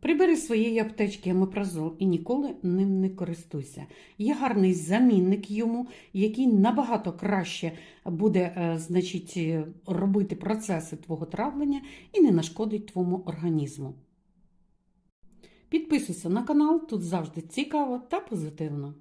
Прибери своєї аптечки амепразол і ніколи ним не користуйся. Є гарний замінник йому, який набагато краще буде е, значить, е, робити процеси твого травлення і не нашкодить твоєму організму. Підписуйся на канал, тут завжди цікаво та позитивно.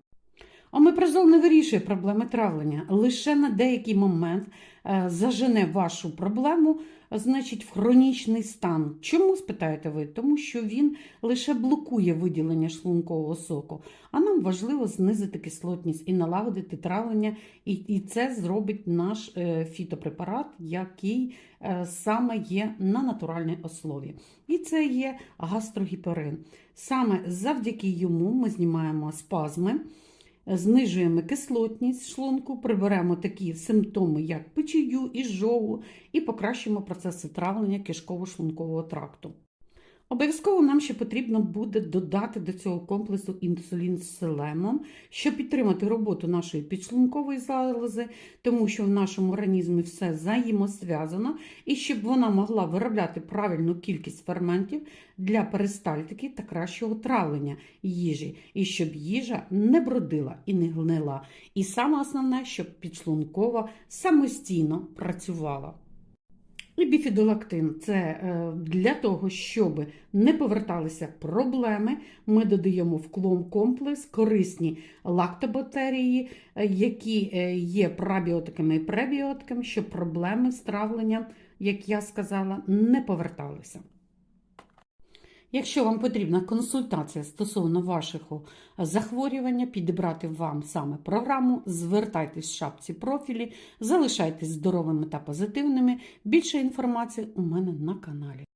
Омепразол не вирішує проблеми травлення, лише на деякий момент е, зажене вашу проблему, значить, в хронічний стан. Чому спитаєте ви? Тому що він лише блокує виділення шлункового соку, а нам важливо знизити кислотність і налагодити травлення, і, і це зробить наш е, фітопрепарат, який е, саме є на натуральній основі. І це є гастрогіперин. Саме завдяки йому ми знімаємо спазми знижуємо кислотність шлунку, приберемо такі симптоми, як печію, і жову, і покращимо процеси травлення кишково-шлункового тракту. Обов'язково нам ще потрібно буде додати до цього комплексу інсулін з селеном, щоб підтримати роботу нашої підшлункової залози, тому що в нашому організмі все взаємосв'язано, і щоб вона могла виробляти правильну кількість ферментів для перистальтики та кращого травлення їжі, і щоб їжа не бродила і не гнила. І саме основне, щоб підшлункова самостійно працювала. І біфідолактин це е, для того, щоб не поверталися проблеми. Ми додаємо в клон комплекс корисні лактобактерії, е, які е, є пробіотиками і пребіотиками, щоб проблеми з травленням, як я сказала, не поверталися. Якщо вам потрібна консультація стосовно вашого захворювання, підібрати вам саме програму, звертайтесь в шапці профілі, залишайтесь здоровими та позитивними. Більше інформації у мене на каналі.